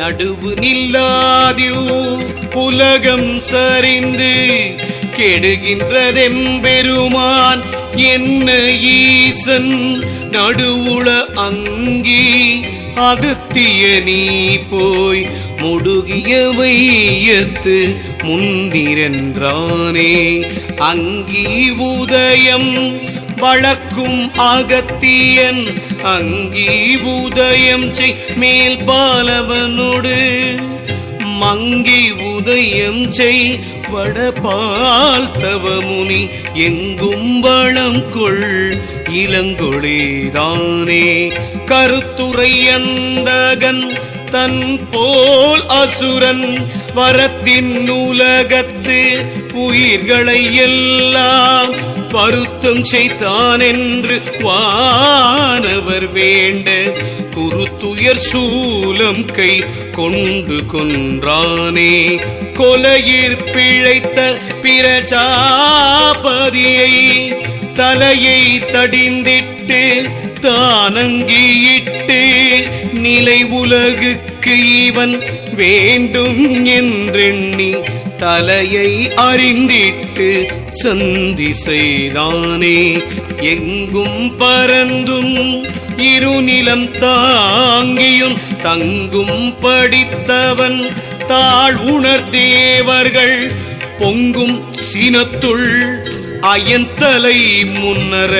நடுவு நில்லாதியூ உலகம் சரிந்து கெடுகின்றதெம்பெருமான் என்ன ஈசன் நடுவுள அங்கி அகத்திய நீ போய் முடுகிய வையத்து முன்னிரன்றானே. அங்கி உதயம் வளர்க்கும் அகத்தியன் அங்கி உதயம் செய் மேல் பாலவனோடு. மங்கி உதயம் செய் வடபால் தவமுனி எங்கும் வளம் கொள். இளங்கொழிதானே கருத்துரை அந்தகன் தன் போல் அசுரன் வரத்தின் உலகத்து உயிர்களை எல்லாம் வருத்தம் செய்தான் என்று வானவர் வேண்ட குருத்துயர் சூலம் கை கொண்டு கொன்றானே. கொலையிற் பிழைத்த பிரஜாபதியை தலையை தடிந்திட்டு தானங்கியிட்டு நிலை உலகுக்கு இவன் வேண்டும் என்றெண்ணி தலையை அறிந்திட்டு சந்தி செய்தானே எங்கும் பறந்தும் இருநிலம் தாங்கியும் தங்கும் படித்தவன் தாழ் உணர்தேவர்கள் பொங்கும் சினத்துள் அயன்தலை முன்னர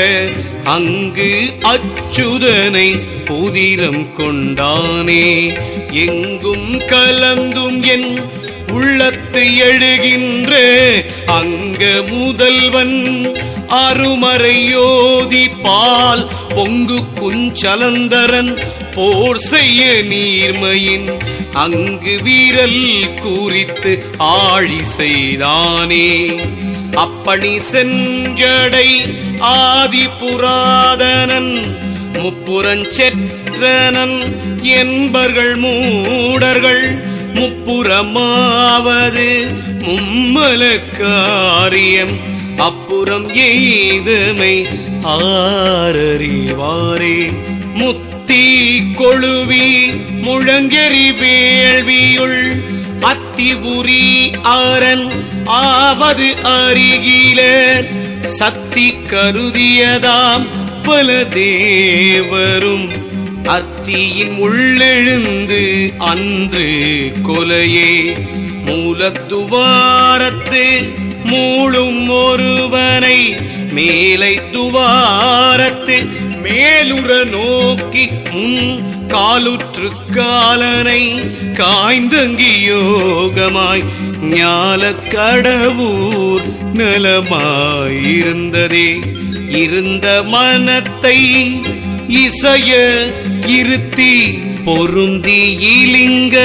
அங்கு அச்சுதனை புதிரம் கொண்டானே. எங்கும் கலந்தும் என் உள்ளத்தை எழுகின்ற அங்க முதல்வன் அருமறையோதி பால் பொங்கு குஞ்சலந்தரன் போர் செய்ய நீர்மையின் அங்கு வீரல் குறித்து ஆழி செய்தானே. அப்பணி செஞ்சடை ஆதி புராதனன் முப்புறஞ்செற்றனன் என்பர்கள் மூடர்கள் முப்புறமாவது மும்மல காரியம் அப்புறம் எய்துமை ஆரறிவாரே முத்தி கொழுவி முழங்கெறி வேள்வியுள் அத்திபுரி ஆரன் ஆவது அருகிலர் சத்தி கருதியதாம் பல தேவரும் அத்தியின் உள்ளெழுந்து அன்று கொலையே. மூலத்துவாரத்து மூளும் ஒருவனை மேலை துவாரத்து மேலுற நோக்கி முன் காலுற்று காலனை காய்ந்தங்கி யோகமாய். ஞால கடவுர் நலமாயிருந்ததே. இருந்த மனத்தை இசைய இருத்தி பொருந்தி இலிங்க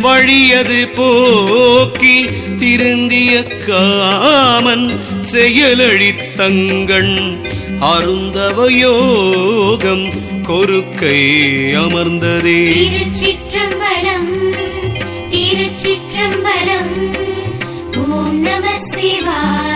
வழியது போக்கி திருந்திய காமன் செயலழித்தங்கள் அருந்தவயோகம் கொருக்கை அமர்ந்ததே. திருச்சிற்றம்பலம் திருச்சிற்றம்பலம் ஓம் நம சிவாய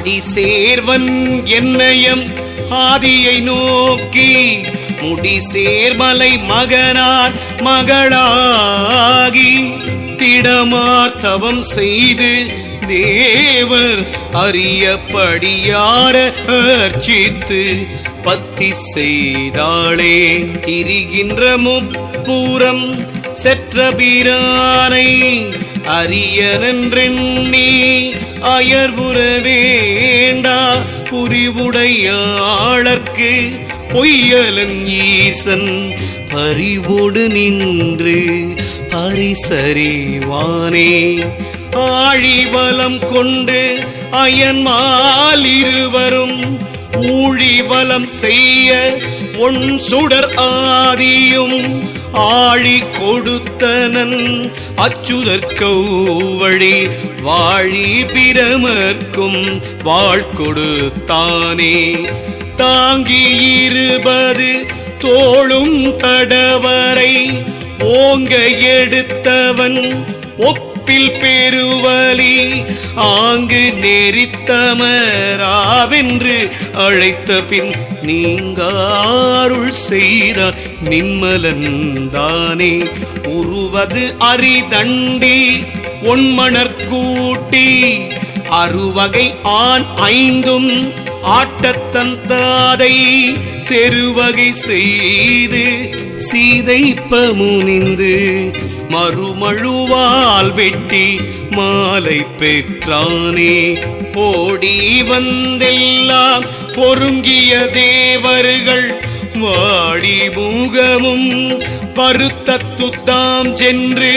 அடி சேர்வன் என்னையம் ஆதியை நோக்கி. முடி சேர்மலை மகனார் மகளாகி திடமார்த்தவம் செய்து தேவர் அறியப்படியார அர்ச்சித்து பத்தி செய்தாளே. திரிகின்ற முப்பூரம் செற்ற பீரானை அரியனென்றெண்ணி அயர்வுற வேண்டா புரிவுடையாளர்க்கு பொய்யலன் ஈசன் பறிவோடு நின்று பரிசறிவானே. ஆழிவலம் கொண்டு அயன்மால் இருவரும் ஊழிவலம் செய்ய ஒன் சுடர் ஆதியும் ஆழி கொடுத்தனன் அச்சுதற்கௌவழி வாழி பிரமர்க்கும் வாழ் கொடுத்தானே. தாங்கி இருபது தோளும் தடவரை ஓங்க எடுத்தவன் ஒப்பில் பெருவலி ஆங்கு நெறித்தமராவென்று அழைத்த பின் நீங்காருள் செய்த நின்மலன்தானே. உருவது அரிதண்டி ஒன்மணர்கூட்டி அறுவகை ஆண் ஐந்தும் ஆட்டத்தந்தாதை செருவகை செய்து சீதைப்ப முனிந்து மறுமழுவால் வெட்டி மாலை பெற்றானே. ஓடி வந்தெல்லாம் பொருங்கிய தேவர்கள் வாடி முகமும் பருத்தத்துத்தாம் சென்று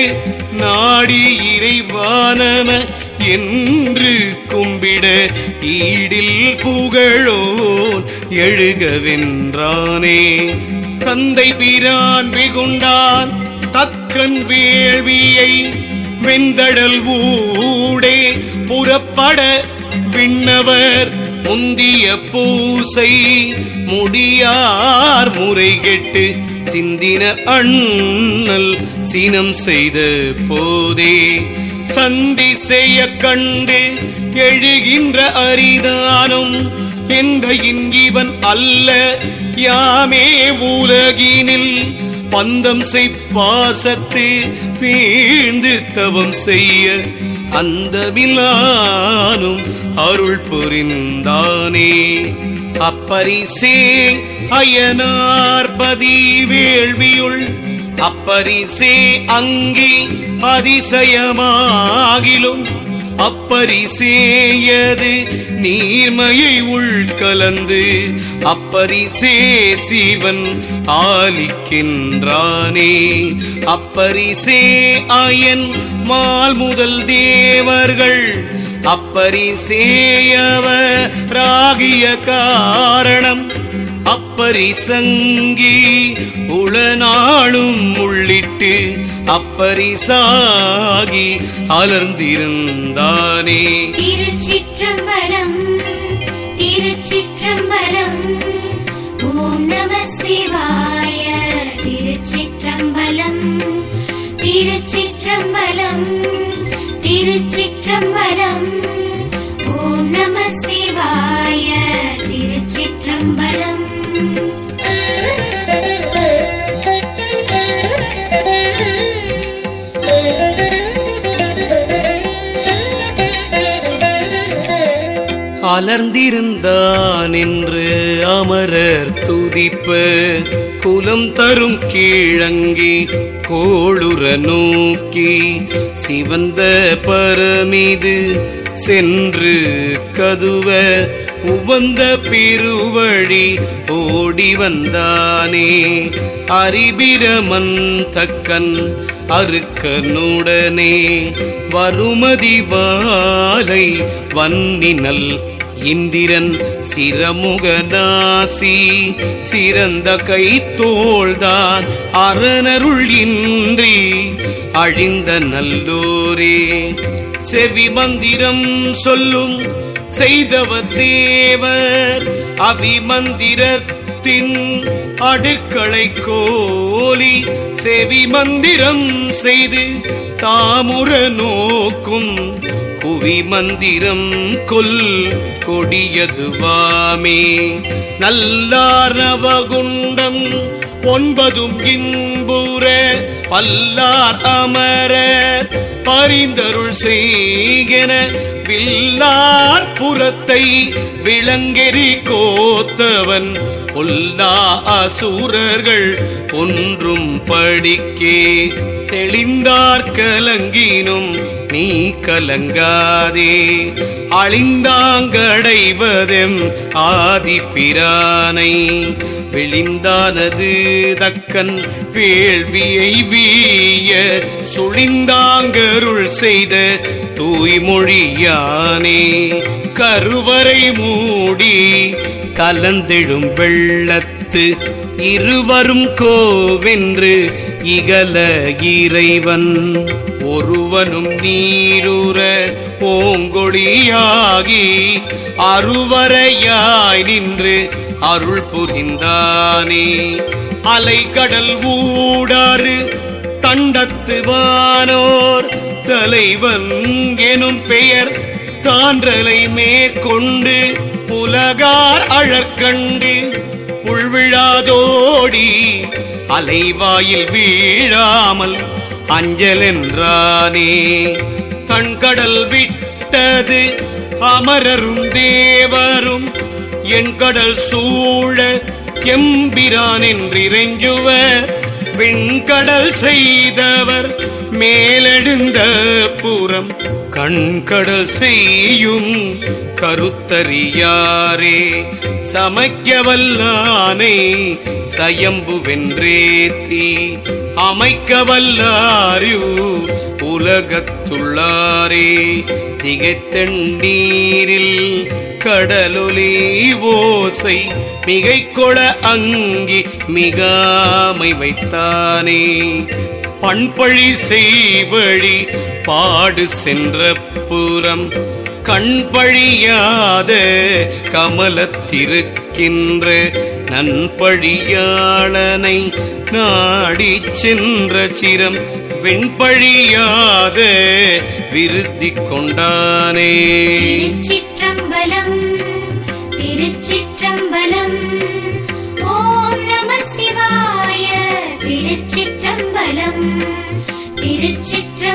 நாடி இறைவானம என்று கும்பிட ஈடில் புகழோன் எழுகவென்றானே. தந்தை பிரான் வெகுண்டான் தக்கன் வேள்வியை வெந்தடல் ஊடே. புறப்பட விண்ணவர் முந்திய பூசை முடியார் முறை கெட்டு சிந்தின அண்ணல் சினம் செய்த போதே. சந்தி செய்ய கண்டு எழுகின்ற அரிதானும் எந்த இவன் அல்ல யாமே உலகினில் பந்தம் செய்பாசத்து வீழ்ந்து தவம் செய்ய அந்த விலானும் அருள் புரிந்தானே. அப்பரிசே அயனார்பதி வேள்வியுள் அப்பரிசே அங்கி அதிசயமாகிலும் அப்பரிசேயது நீர்மையை உள்கலந்து அப்பரிசே சிவன் ஆலிக்கின்றானே. அப்பரிசே அயன் மால் முதல் தேவர்கள் அப்பரிசேயவராகிய காரணம். அப்பரிசங்கி உளநாளும் உள்ளிட்டு அப்பரிசாகி அலர்ந்திருந்தானே. திருச்சிற்றம்பலம் திருச்சிற்றம்பலம் ஓம் நம சிவாய திருச்சிற்றம்பலம் திருச்சிற்றம்பலம் திருச்சிற்றம்பலம். மலர்ந்திருந்தான் என்று அமரர் துதிப்பு. குலம் தரும் கீழங்கி கோளுற நோக்கி சிவந்த பரமிது சென்று கதுவ. உவந்த பெருவழி ஓடி வந்தானே. அரிபிரமன் தக்கன் அருக்கனுடனே வருமதி வாலை வன்னினல் இந்திரன் சிரமுகநாசி சிறந்த கைத்தோள்தான் அரணருள் இன்றி அழிந்த நல்லோரே. செவி மந்திரம் சொல்லும் செய்தவ தேவர் அபிமந்திரத்தின் அடுக்களை கோலி செவி மந்திரம் செய்து தாமுர நோக்கும் புவி மந்திரம் கொல் கொடியதுவாமே நல்லார்வகுண்டம் ஒன்பதும் இன்புற பல்லார் அமரர் பரிந்தருள் செய்கென வில்லார் புறத்தை விளங்கெறி கோத்தவன் பொல்லா அசுரர்கள் ஒன்றும் படிக்கே. தெளிந்தார் கலங்கினும் நீ கலங்காதே. அழிந்தாங்கடைவதெம் ஆதி பிரானை. விழிந்தானது தக்கன் வேள்வியை வீய. சுழிந்தாங்கருள் செய்த தூய்மொழியானே. கருவறை மூடி கலந்தெழும் வெள்ளத்து இருவரும் கோவென்று இகல இறைவன் ஒருவனும் நீருற ஓங்கொழியாகி அருவரையாய் நின்று அருள் புரிந்தானே. அலைகடல் ஊடாறு தண்டத்து வானோர் தலைவன் எனும் பெயர் தான்றலை மேற்கொண்டு புலகார் அழற்கண்டு உள்விழாதோடி அலைவாயில் வீழாமல் அஞ்சல் அஞ்சலென்றானே. தன்கடல் விட்டது அமரரும் தேவரும் என் கடல் சூழ எம்பிரான் என்றிறைஞ்சுவர் விண்கடல் செய்தவர் மேலெடுந்த புறம் கண்கடல் செய்யும் கருத்தறியாரே சமைக்க வல்லானை சயம்பு வென்றேத்தி அமைக்க உலகத்துள்ளாரே. திகைத்தண்ணீரில் கடலொலி ஓசை மிகை கொள அங்கி மிகாமை வைத்தானே. பண்பழி செய்வழி பாடு சென்ற புறம் கண்பழியாத கமலத்திருக்கின்ற நண்பழியாளனை நாடி சென்ற சிரம் வெண்பழியாத விருத்தி கொண்டானே. திருச்சிற்றம்பலம் திருச்சிற்றம்பலம்.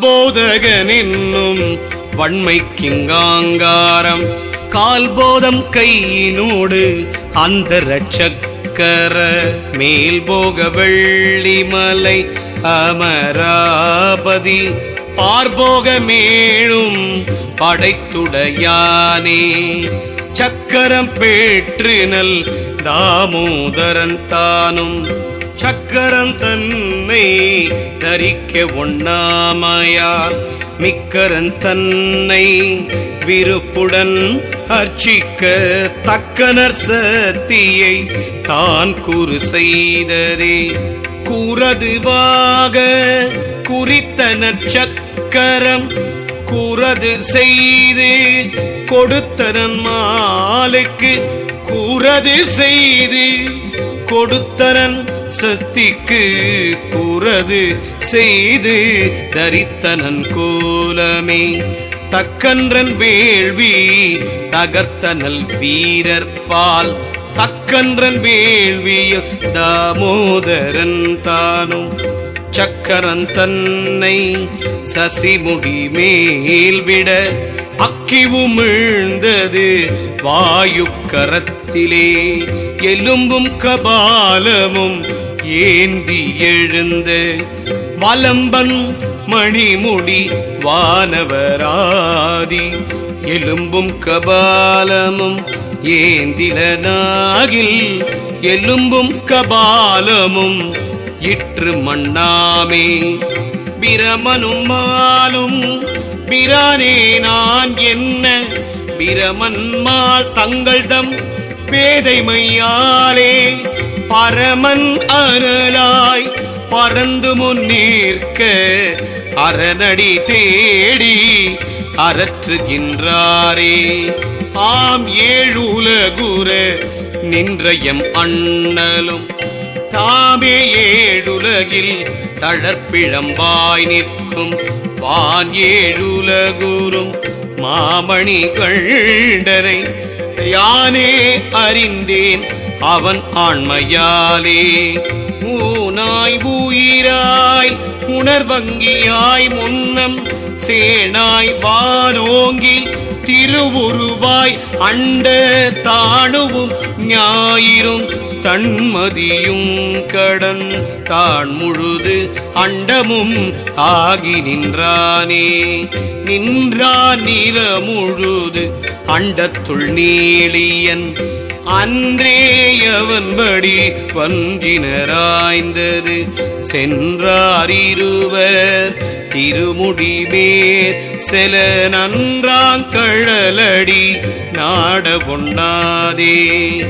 மால்போதகன் என்னும் கிங்காங்காரம். கால்போதம் கையினோடு அந்த சக்கர மேல் போக வெள்ளிமலை அமராபதி. பார்போக மேலும் படைத்துடையானே. சக்கரம் பேற்றினல் தாமோதரன் தானும் சக்கரம் தன்னை தரிக்க ஒண்ணாமையார் மிக்கரன் தன்னை விருப்புடன் அர்ச்சிக்க தக்கனர் சத்தியை தான் கூறு செய்ததே. குறதுவாக குறித்த நற்சக்கரம் குறது செய்து கொடுத்தனன் மாலுக்கு குறது செய்து கொடுத்தனன் சக்திக்கு கூறது செய்து தரித்தனன் கோலமே. தக்கன்றன் வேள்வி தகர்த்தனல் வீரர்பால் தக்கன்றன் வேள்வியில் தாமோதரன் தானும். சக்கரன் தன்னை சசிமுடி மேல்விட அக்கி உமிழ்ந்தது வாயு கரத்திலே எலும்பும் கபாலமும் ஏந்தி எழுந்த வலம்பன் மணிமுடி வானவராதி. எலும்பும் கபாலமும் ஏந்திலனாகில் எலும்பும் கபாலமும் இற்று மண்ணாமே. பிரமனும் மாலும் பிரானே நான் என்ன? பிரமன்மால் தங்கள்தம் பேதைமையாலே பரமன் அருளாய் பறந்து முன்னேற்க அரணடி தேடி அரற்றுகின்றாரே ஆம் ஏழுலகுர நின்றயம் அண்ணலும் தாமே ஏழுலகில் தளர்ப்பிழம்பாய் நிற்கும். வான் ஏழுலகுரும் மாமணி கண்டரை. யானே அறிந்தேன் அவன் ஆண்மையாலே. ஊனாய் ஊயிராய் உணர்வங்கியாய் முன்னம் சேனாய் வானோங்கி திருவுருவாய் அண்ட தாணுவும் ஞாயிறும் தன்மதியும் கடன் தான் முழுது அண்டமும் ஆகி நின்றானே. நின்றான் நில முழுது அண்டத்துள் நீளியன் அன்றேயவன்படி வஞ்சினராய்ந்தது. சென்றாரிருவர் திருமுடிவேர் திருமுடி மேற் செல நன்றாங்கழலடி நாட பொன்னாதே.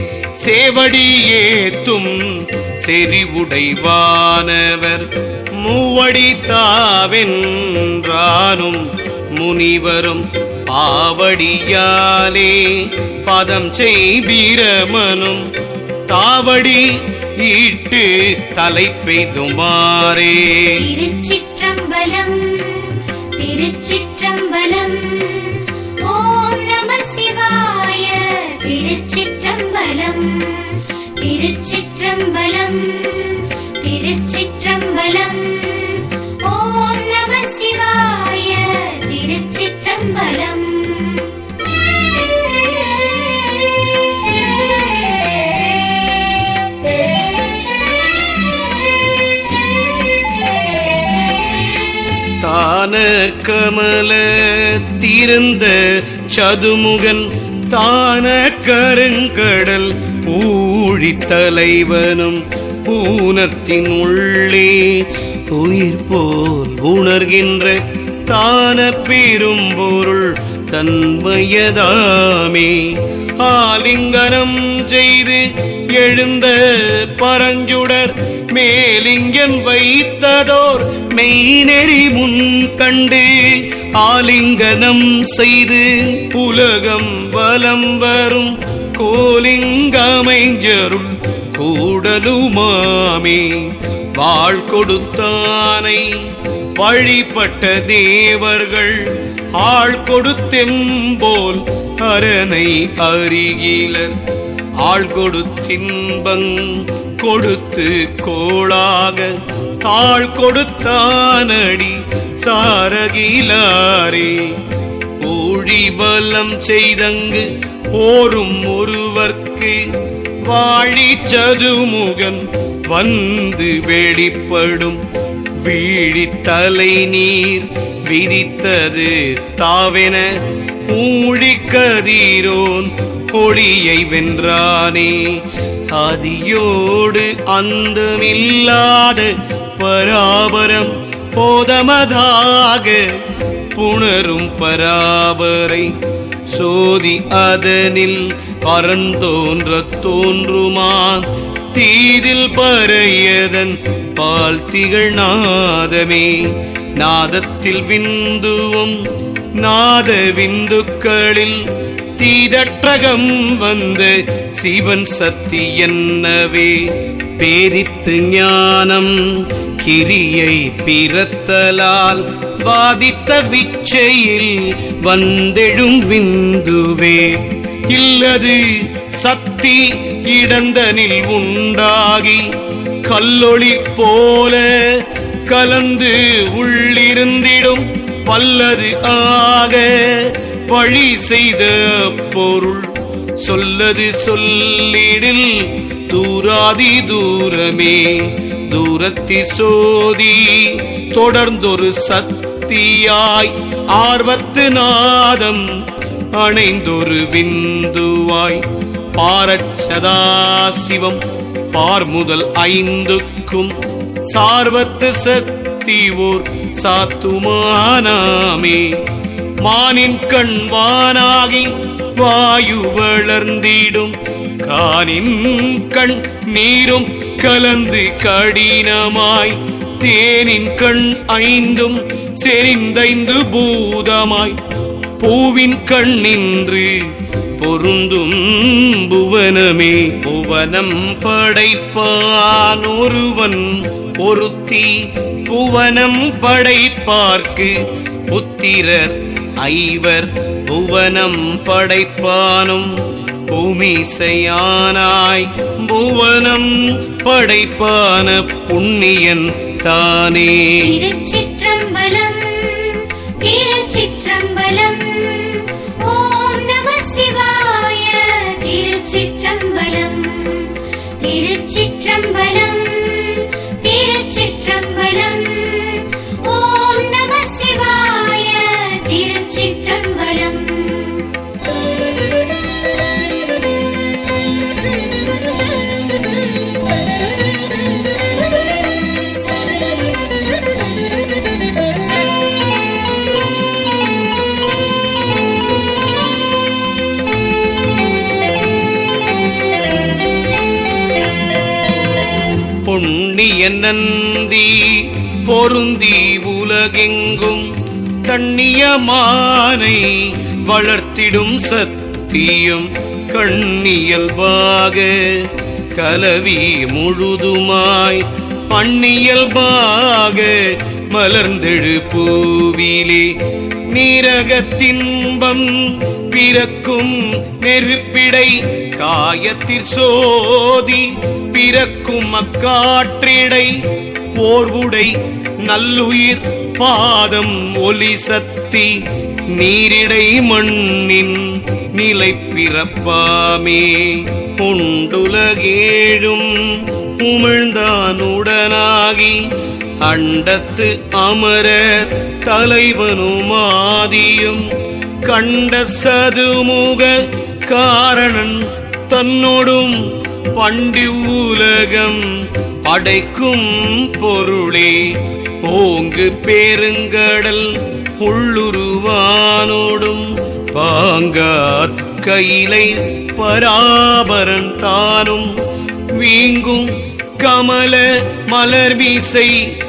சேவடி ஏத்தும் செறிவுடைவானவர். மூவடி தாவென்றானும் முனிவரும் பாவடியாலே. பதம் செய்பிரமனும் தாவடி ஈட்டு தலை பெய்துமாறே. திருச்சிற்றம்பலம் திருச்சி திருச்சிற்றம்பலம். திருச்சிற்றம்பலம் ஓம் நம சிவாய திருச்சிற்றம்பலம். தான கமல தீர்ந்த சதுமுகன் தான கருங்கடல் பூழி தலைவனும் பூனத்தின் உள்ளே உயிர் போல் உணர்கின்ற தான பெரும் பொருள் தன்மையதாமே. ஆலிங்கனம் செய்து எழுந்த பரஞ்சுடர் மேலிங்கன் வைத்ததோர் மெய்நெறி முன் கண்டு ஆலிங்கனம் செய்து உலகம் வலம் வரும் கோலிங்கமைஞ்சருள் கூடலுமாமே. வாழ் கொடுத்தானை வழிபட்ட தேவர்கள் ஆள் கொடுத்தெம்போல் அரணை அருகிலர் ஆள் கொடுத்தின்பங் கொடுத்து கோளாக தாழ் கொடுத்தானடி சாரகிலாரே. ஊழிவலம் செய்தங்கு ஓரும் ஒருவர்க்கு வாழி சதுமுகன் வந்து வெளிப்படும் வீழி தலை நீர் விதித்தது தாவென ஊழி கதிரோன் வென்றானே. அதியோடு அந்தமில்லாத பராபரம் போதமதாக புணரும் பராபரை சோதி அதனில் பரந்தோன்ற தோன்றுமான். தீதில் பறையதன் பால் திகழ் நாதமே. நாதத்தில் விந்துவும் நாத விந்துக்களில் தீதற்றகம் வந்து சிவன் சக்தி என்னவே? பேரித்து ஞானம் கிரியை பிறத்தலால் வாதித்த விச்சையில் வந்தெழும் விந்துவே. இல்லது சக்தி இடந்தனில் உண்டாகி கல்லொளி போல கலந்து உள்ளிருந்திடும் பல்லது ஆக பழி செய்த பொருள். சொல்லது சொல்லிடில் தூராதி தூரமே. தூரத்தி சோதி தொடர்ந்தொரு சக்தியாய். ஆர்வத்து நாதம் அணைந்தொரு விந்துவாய். பாரச்சதா சிவம் பார் முதல் ஐந்துக்கும். சார்வத்து சக்தி ஓர் சாத்துமானாமே. மானின் கண் வானாகி வாயு வளர்ந்திடும். கானின் கண் நீரும் கலந்து கடினமாய் தேனின் கண் ஐந்தும் செறிந்தைந்து பூதமாய். பூவின் கண் நின்று பொருந்தும் புவனமே புவனம் படைப்பான் ஒருவன் பொருத்தி புவனம் படைப்பார்க்கு புத்திரர் ஐவர் புவனம் படைப்பானும் பூமிசையானாய். புவனம் படைப்பான புண்ணியன் தானே. திருச்சிற்றம்பலம் திருச்சிற்றம்பலம். பொன்னிய பொருந்தி உலகெங்கும் கண்ணியமானை வளர்த்திடும் சத்தியம் கண்ணியல்பாக கலவி முழுதுமாய் பண்ணியல்பாக மலர்ந்தெழு பூவிலே நீரகத்தின்பம் பிறக்கும் நெருப்பிடை காயத்திற் சோதி பிறக்கும் அக்காற்றிடை போர்வுடை நல்லுயிர் பாதம் ஒலி சக்தி நீரிடை மண்ணின் நிலை பிறப்பாமே. உண்டுலகேழும் உமிழ்ந்தானுடனாகி அண்டத்து அமரர் தலைவனுமாதியும் கண்ட சதுமுக காரணன் தன்னோடும் பண்டி உலகம் அடைக்கும் பொருளே. ஓங்கு பேருங்கடல் உள்ளுருவானோடும் பாங்கார் கையிலை பராபரன் தானும் வீங்கும் கமல மலர் வீசை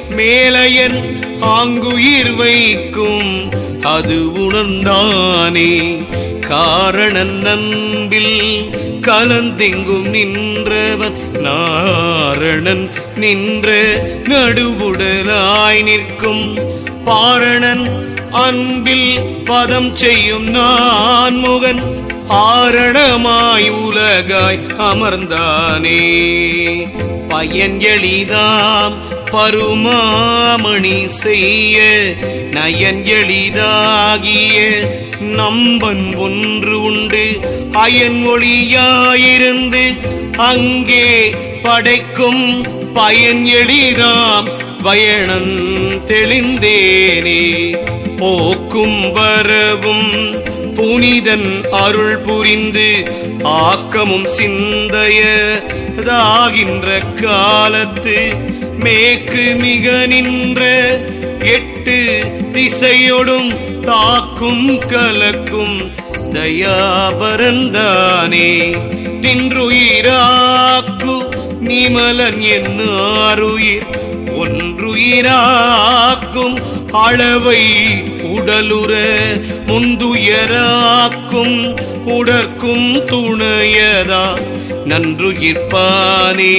மேலையன் ஆங்குயிர் வைக்கும். அது உணர்ந்தானே காரணன் நம்பில் கலந்தெங்கும் நின்றவன் நாரணன். நின்ற நடுவுடலாய் நிற்கும் பாரணன் அன்பில் பதம் செய்யும் நான் முகன் ஆரணமாய் உலகாய் அமர்ந்தானே. பயன் எளிதாம் பருமாமணி செய்ய நயன் எளிதாகிய நம்பன் ஒன்று உண்டு. அயன் ஒளியாயிருந்து அங்கே படைக்கும் பயன் எளிதாம் பயணம் தெளிந்தேனே. போக்கும் வரவும் புனிதன் அருள் புரிந்து ஆக்கமும் சிந்தையதாகின்ற காலத்து மேற்கு மிக நின்ற எட்டு திசையொடும் தாக்கும் கலக்கும் தயாபரந்தானே. நின்றுயிராக்கு நிமலன் என்னாருயிர் ஒன்றுயிராக்கும் அளவை உடலுற முந்துயராக்கும் உடற்கும் துணையதா நன்றுயிர்ப்பானே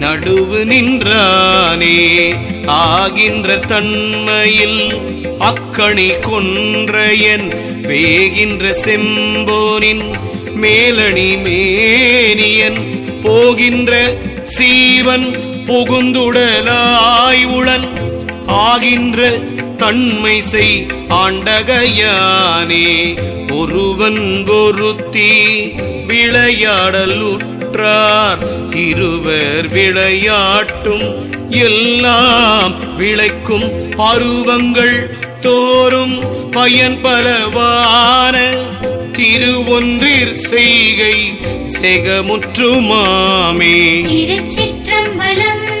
நடுவு நின்றானே. ஆகின்ற தன்மையில் அக்கணி கொன்றையன் வேகின்ற செம்போனின் மேலணி மேனியன். போகின்ற சீவன் புகுந்துடலாய் உளன் ஆகின்ற தன்மை செய் ஆண்டகையானே. ஒருவன் ஒருத்தி விளையாடலுற்றார். இருவர் விளையாட்டும் எல்லாம் விளைக்கும். பருவங்கள் தோறும் பயன் பலவான திருவொன்றிற் செய்கை செகமுற்றுமாமே. திருச்சிற்றம்பலம் திருச்சிற்றம்பலம்